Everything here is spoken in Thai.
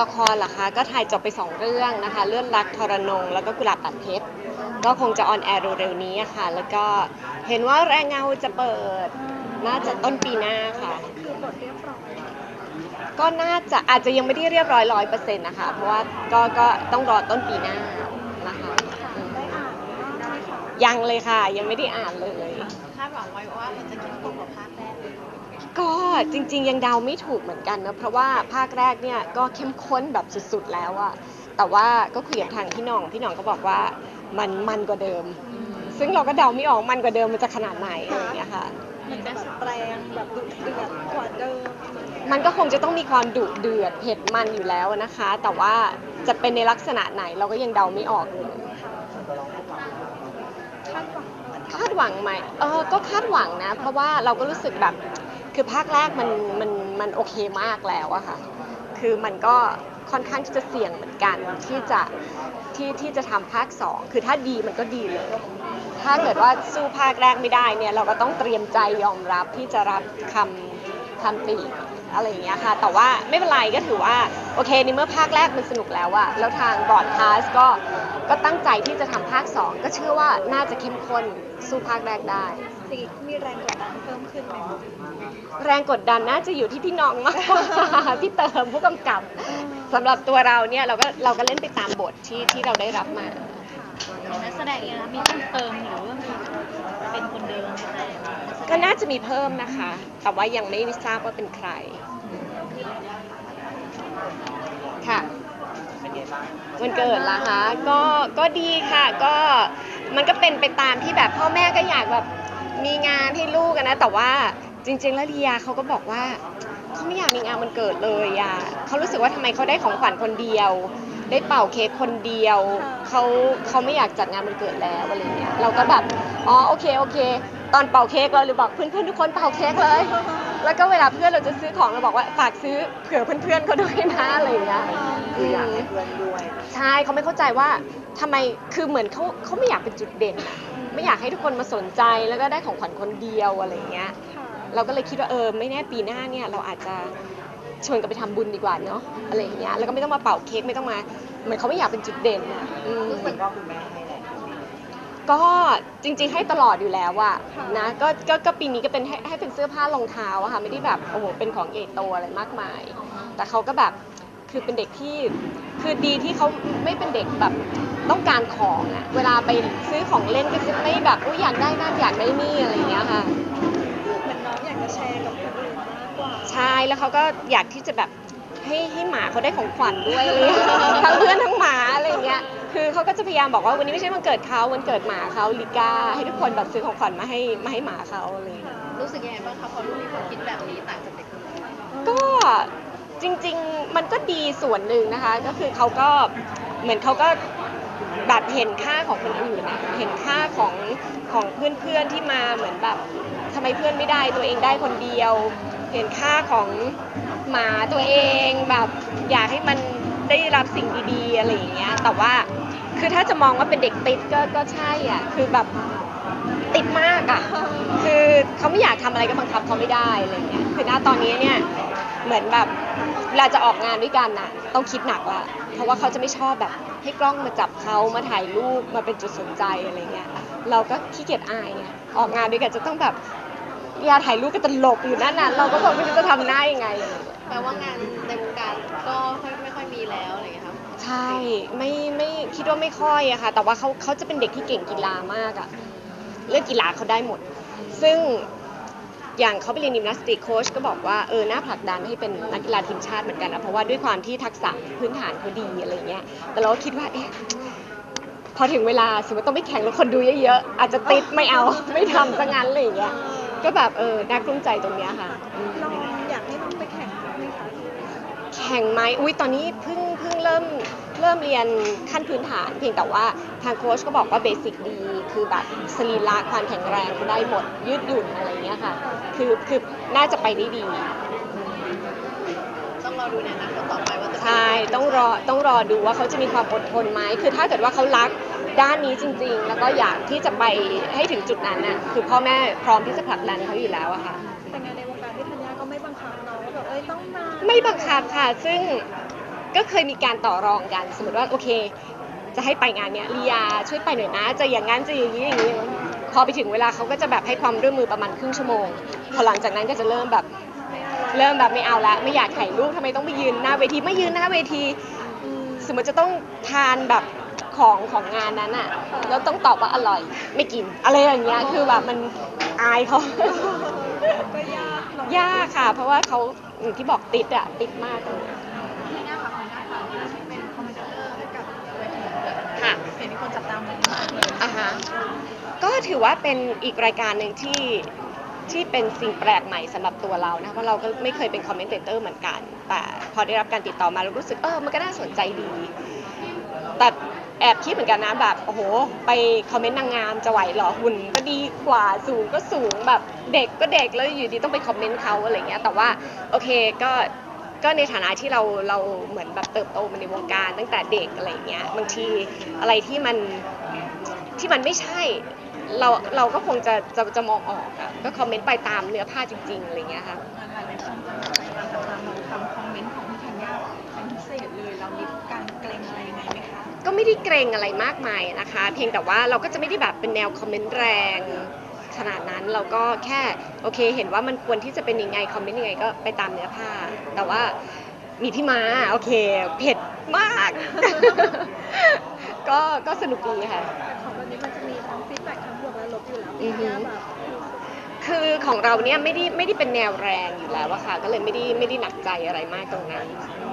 ละครเหรอคะก็ถ่ายจบไปสองเรื่องนะคะเรื่องรักทรนง แล้วก็กุหลาบตัดเพชรก็คงจะออนแอร์เร็วๆนี้อะค่ะ แล้วก็เห็นว่าแรงเงาจะเปิด น่าจะต้นปีหน้าค่ะคือบทเรียบร้อยก็น่าจะอาจจะยังไม่ได้เรียบร้อยร้อยเปอร์เซ็นต์นะคะ เพราะว่าก็ก็ต้องรอต้นปีหน้านะคะค่ะได้อ่านบ้างไหมคะยังเลยค่ะ ยังไม่ได้อ่านเลย คาดหวังไว้ว่ามันจะเข้มข้นกว่าภาคแรก ก็จริงๆยังเดาไม่ถูกเหมือนกันนะเพราะว่าภาคแรกเนี่ยก็เข้มข้นแบบสุดๆแล้วอะแต่ว่าก็คุยกับทางพี่หน้องพี่หน้องก็บอกว่ามันมันกว่าเดิม ซึ่งเราก็เดาไม่ออกมันกว่าเดิมมันจะขนาดไหนอะไรอย่างเงี้ยค่ะ มันจะแบบแปลงแบบดุเดือดกว่าเดิมมันก็คงจะต้องมีความดุเดือดเผ็ดมันอยู่แล้วนะคะ แต่ว่าจะเป็นในลักษณะไหนเราก็ยังเดาไม่ออกเลยคาดหวังคาดหวังไหมเออก็คาดหวังนะ เพราะว่าเราก็รู้สึกแบบ คือภาคแรกมันมันมันโอเคมากแล้วอะค่ะ คือมันก็ค่อนข้างที่จะเสี่ยงเหมือนกันที่จะที่ที่จะทำภาคสองคือถ้าดีมันก็ดีเลย ถ้าเกิดว่าสู้ภาคแรกไม่ได้เนี่ยเราก็ต้องเตรียมใจยอมรับที่จะรับคำคำติอะไรอย่างเงี้ยค่ะ แต่ว่าไม่เป็นไรก็ถือว่า โอเคในเมื่อภาคแรกมันสนุกแล้วอะแล้วทางบอร์ดคาสก็ก็ตั้งใจที่จะทำภาคสองก็เชื่อว่าน่าจะเข้มข้นสู้ภาคแรกได้สิมีแรงกดดันเพิ่มขึ้นไหมคะ แรงกดดันน่าจะอยู่ที่พี่น้องมากกว่า พี่เติมผู้กำกับสำหรับตัวเราเนี่ยเราก็เราก็เล่นไปตามบทที่ที่เราได้รับมา นักแสดงเองนะมีเพิ่มเติมหรือว่าเป็นคนเดิมนักแสดงก็น่าจะมีเพิ่มนะคะ แต่ว่ายังไม่ทราบว่าเป็นใคร ค่ะ วันเกิดล่ะคะก็ก็ดีค่ะก็มันก็เป็นไปตามที่แบบพ่อแม่ก็อยากแบบมีงานให้ลูกอะนะ แต่ว่า จริง ๆ แล้วลียาเขาก็บอกว่าเขาไม่อยากมีงานมันเกิดเลยอะเขารู้สึกว่าทำไมเขาได้ของขวัญคนเดียว ได้เป่าเค้กคนเดียวเขาเขาไม่อยากจัดงานมันเกิดแล้วอะไรเงี้ยเราก็แบบอ๋อโอเคโอเค ตอนเป่าเค้กเราเลยบอกเพื่อนๆทุกคนเป่าเค้กเลย แล้วก็เวลาเพื่อนเราจะซื้อของเราบอกว่าฝากซื้อเผื่อเพื่อนๆเขาด้วยนะอะไรอย่างเงี้ยคืออยากให้เพื่อนด้วยใช่เขาไม่เข้าใจว่าทำไมคือเหมือนเขาเขาไม่อยากเป็นจุดเด่นอะไม่อยากให้ทุกคนมาสนใจแล้วก็ได้ของขวัญคนเดียวอะไรอย่างเงี้ย ค่ะ เราก็เลยคิดว่าเออไม่แน่ปีหน้าเนี่ยเราอาจจะชวนกันไปทำบุญดีกว่าเนาะอะไรอย่างเงี้ยแล้วก็ไม่ต้องมาเป่าเค้กไม่ต้องมาเหมือนเขาไม่อยากเป็นจุดเด่นอะอืมเหมือนก็คุณแม่ให้แหละก็จริงๆให้ตลอดอยู่แล้วอะนะก็ก็ก็ปีนี้ก็เป็นให้ให้เป็นเสื้อผ้ารองเท้าอะค่ะไม่ได้แบบโอ้โหเป็นของใหญ่โตอะไรมากมาย แต่เขาก็แบบคือเป็นเด็กที่คือดีที่เขาไม่เป็นเด็กแบบต้องการของอะเวลาไปซื้อของเล่นก็จะไม่แบบอุ้ยอยากได้นั่นอยากได้นี่อะไรอย่างเงี้ยค่ะเหมื อนน้องอยากจะแชร์กับคนอื่นมากกว่าใช่แล้วเขาก็อยากที่จะแบบให้ให้หมาเขาได้ของขวัญด้วยอะไรเลยทั้งเพื่อนทั้งหมาอะไรอย่างเงี้ยคือเขาก็จะพยายามบอกว่าวันนี้ไม่ใช่วันเกิดเขาวันเกิดหมาเขาลิก้าให้ทุกคนแบบซื้อของขวัญมาให้มาให้หมาเขาอะไรอย่างเงี้ยรู้สึกยังไงบ้างคะพอลูกมีความคิดแบบนี้ต่างจากเด็กคนอื่นก็จริง ๆ มันก็ดีส่วนหนึ่งนะคะ ก็คือเขาก็เหมือนเขาก็แบบเห็นค่าของคนอื่นอะเห็นค่า ของของเพื่อนๆที่มาเหมือนแบบทำไมเพื่อนไม่ได้ตัวเองได้คนเดียว เห็นค่าของหมาตัวเองแบบอยากให้มันได้รับสิ่งดีๆอะไรอย่างเงี้ย แต่ว่าคือถ้าจะมองว่าเป็นเด็กติดก็ก็ใช่อะคือแบบติดมากอะคือเขาไม่อยากทำอะไรก็บังคับเขาไม่ได้อะไรอย่างเงี้ยคือณตอนนี้เนี่ยเหมือนแบบเวลาจะออกงานด้วยกันน่ะ ต้องคิดหนักละ เพราะว่าเขาจะไม่ชอบแบบให้กล้องมาจับเขามาถ่ายรูปมาเป็นจุดสนใจอะไรเงี้ยเราก็ขี้เกียจอายไงออกงานด้วยกันจะต้องแบบเวลาถ่ายรูปก็จะหลบอยู่นั่นน่ะเราก็บอกไม่รู้จะทำหน้ายังไงอะไรเงี้ยแปลว่างานในวงการก็ค่อยไม่ค่อยมีแล้วอะไรอย่างเงี้ยครับใช่ไม่ไม่คิดว่าไม่ค่อยอะค่ะ แต่ว่าเขาเขาจะเป็นเด็กที่เก่งกีฬามากอะเรื่องกีฬาเขาได้หมด ซึ่ง อย่างเขาไปเรียนยิมนาสติกโค้ชก็บอกว่าเออน่าผลักดันให้เป็นนักกีฬาทีมชาติเหมือนกันนะเพราะว่าด้วยความที่ทักษะพื้นฐานเขาดีอะไรเงี้ยแต่เราก็คิดว่าเอ๊ะพอถึงเวลาสมมติต้องไปแข่งแล้วคนดูเยอะๆอาจจะติดไม่เอาไม่ทำซะงั้นอะไรอย่างเงี้ยก็แบบเออน่ากลุ้มใจตรงเนี้ยค่ะอืมน้องอยากให้น้องไปแข่งไหมคะแข่งไหมอุ้ยตอนนี้เพิ่งเพิ่งเริ่ม เริ่มเรียนขั้นพื้นฐานเพียงแต่ว่าทางโค้ชก็บอกว่าเบสิกดี คือแบบสรีระความแข็งแรงได้หมดยืดหยุ่นอะไรเงี้ยค่ะ คือคือน่าจะไปได้ดี ต้องรอดูในอนาคตต่อไปว่าจะเป็นใช่ ต้องรอต้องรอดูว่าเขาจะมีความอดทนไหม คือถ้าเกิดว่าเขารักด้านนี้จริง ๆ แล้วก็อยากที่จะไปให้ถึงจุดนั้นน่ะ คือพ่อแม่พร้อมที่จะผลักดันเขาอยู่แล้วอะค่ะ แต่งานในวงการที่ธัญญาก็ไม่บังคับน้องว่าแบบเอ้ยต้องมา ไม่บังคับค่ะ ซึ่ง ก็เคยมีการต่อรองกัน สมมติว่าโอเค จะให้ไปงานเนี้ยลียาช่วยไปหน่อยนะ จะอย่างงั้นจะอย่างนี้อย่างนี้ พอไปถึงเวลาเขาก็จะแบบให้ความร่วมมือประมาณครึ่งชั่วโมง พอหลังจากนั้นก็จะเริ่มแบบเริ่มแบบไม่เอาละไม่อยากถ่ายรูปทำไมต้องไปยืนหน้าเวทีไม่ยืนหน้าเวที สมมติจะต้องทานแบบของของงานนั้นอะแล้วต้องตอบว่าอร่อย ไม่กิน อะไรอย่างเงี้ยคือแบบมันอายเขาก็ยากเนอะยากค่ะ เพราะว่าเขาอย่างที่บอกติดอะติดมากเลย ค่ะเห็นมีคนจับตามองมากเลยอะฮะก็ถือว่าเป็นอีกรายการหนึ่งที่ที่เป็นสิ่งแปลกใหม่สำหรับตัวเรานะเพราะเราก็ไม่เคยเป็นคอมเมนเตอร์เหมือนกัน แต่พอได้รับการติดต่อมาเรารู้สึกเออมันก็น่าสนใจดี แต่แอบคิดเหมือนกันนะแบบโอ้โห ไปคอมเมนต์นางงามจะไหวเหรอหุ่นก็ดีกว่าสูงก็สูงแบบเด็กก็เด็กแล้วอยู่ดีต้องไปคอมเมนต์เขาอะไรเงี้ยแต่ว่าโอเคก็ ก็ในฐานะที่เราเราเหมือนแบบเติบโตมาในวงการตั้งแต่เด็กอะไรเงี้ยบางทีอะไรที่มันที่มันไม่ใช่เราเราก็คงจะจะจะมองออกอะก็คอมเมนต์ไปตามเนื้อผ้าจริงๆอะไรเงี้ยค่ะหลายๆคนจะพยายามจับตามองคำคอมเมนต์ของพี่ธัญญาเป็นพิเศษเลยเรามีการเกรงอะไรยังไงไหมคะก็ไม่ได้เกรงอะไรมากมายนะคะ เพียงแต่ว่าเราก็จะไม่ได้แบบเป็นแนวคอมเมนต์แรง ขนาดนั้น เราก็แค่โอเค เห็นว่ามันควรที่จะเป็นยังไงคอมเมนต์ยังไงก็ไปตามเนื้อผ้า แต่ว่ามีพี่ม้าโอเคเผ็ดมาก ก็ก็สนุกดีค่ะแต่ของแบบนี้มันจะมีทั้งฟีดแบ็กทั้งบวกและลบอยู่แล้วอือฮึย่าแบบคือของเราเนี่ยไม่ได้ไม่ได้เป็นแนวแรงอยู่แล้วอะค่ะ ก็เลยไม่ได้ไม่ได้หนักใจอะไรมากตรงนั้นอ